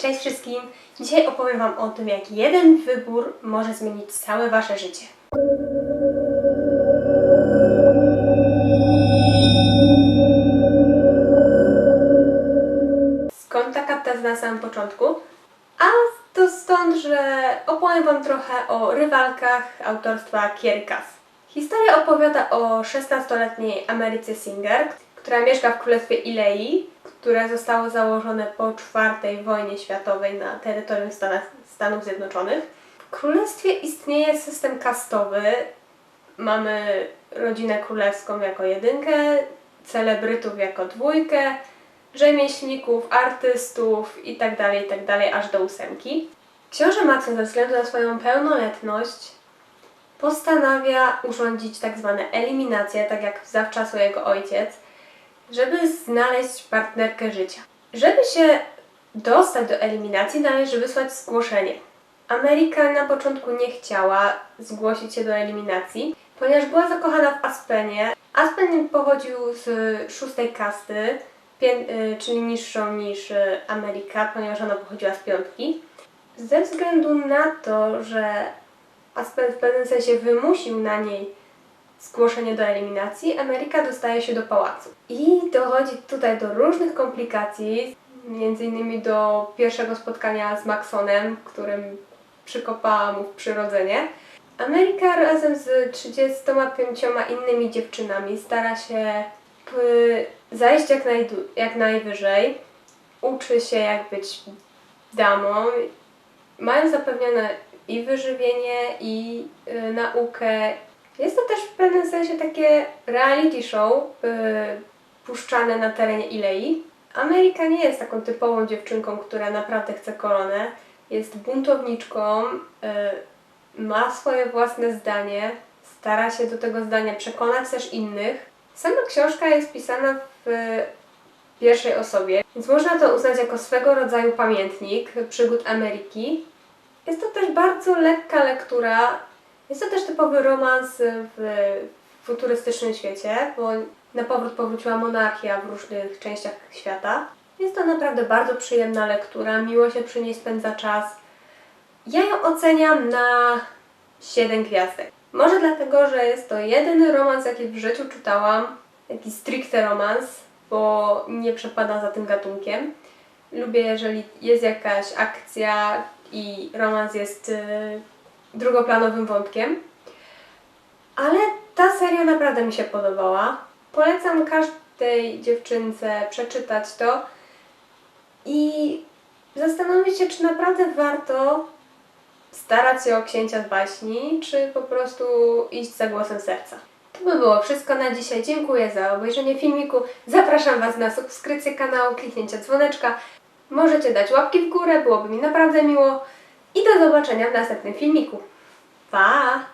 Cześć wszystkim! Dzisiaj opowiem Wam o tym, jak jeden wybór może zmienić całe Wasze życie. Skąd taka teza na samym początku? A to stąd, że opowiem Wam trochę o rywalkach autorstwa Kierkas. Historia opowiada o 16-letniej Ameryce Singer, która mieszka w królestwie Ilei, które zostało założone po czwartej wojnie światowej na terytorium Stanów Zjednoczonych. W królestwie istnieje system kastowy. Mamy rodzinę królewską jako jedynkę, celebrytów jako dwójkę, rzemieślników, artystów itd., itd., aż do ósemki. Książę Maksym ze względu na swoją pełnoletność postanawia urządzić tak zwane eliminacje, tak jak zawczasu jego ojciec, żeby znaleźć partnerkę życia. Żeby się dostać do eliminacji, należy wysłać zgłoszenie. Ameryka na początku nie chciała zgłosić się do eliminacji, ponieważ była zakochana w Aspenie. Aspen pochodził z szóstej kasty, y, czyli niższą niż y, Ameryka, ponieważ ona pochodziła z piątki. Ze względu na to, że Aspen w pewnym sensie wymusił na niej zgłoszenie do eliminacji, Ameryka dostaje się do pałacu. I dochodzi tutaj do różnych komplikacji, między innymi do pierwszego spotkania z Maxonem, którym przykopała mu w przyrodzenie. Ameryka razem z 35 innymi dziewczynami stara się zajść jak, jak najwyżej. Uczy się jak być damą. Mają zapewnione i wyżywienie, i y, naukę. Jest to też pewnym sensie takie reality show y, puszczane na terenie Ilei. Ameryka nie jest taką typową dziewczynką, która naprawdę chce koronę. Jest buntowniczką, y, ma swoje własne zdanie, stara się do tego zdania przekonać też innych. Sama książka jest pisana w pierwszej osobie, więc można to uznać jako swego rodzaju pamiętnik przygód Ameryki. Jest to też bardzo lekka lektura. Jest to też typowy romans w futurystycznym świecie, bo na powrót powróciła monarchia w różnych częściach świata. Jest to naprawdę bardzo przyjemna lektura, miło się przy niej spędza czas. Ja ją oceniam na 7 gwiazdek. Może dlatego, że jest to jedyny romans, jaki w życiu czytałam, taki stricte romans, bo nie przepadam za tym gatunkiem. Lubię, jeżeli jest jakaś akcja i romans jest y, drugoplanowym wątkiem. Ale ta seria naprawdę mi się podobała. Polecam każdej dziewczynce przeczytać to i zastanowić się, czy naprawdę warto starać się o księcia z baśni, czy po prostu iść za głosem serca. To by było wszystko na dzisiaj. Dziękuję za obejrzenie filmiku. Zapraszam Was na subskrypcję kanału, kliknięcie dzwoneczka. Możecie dać łapki w górę, byłoby mi naprawdę miło. I do zobaczenia w następnym filmiku. Pa!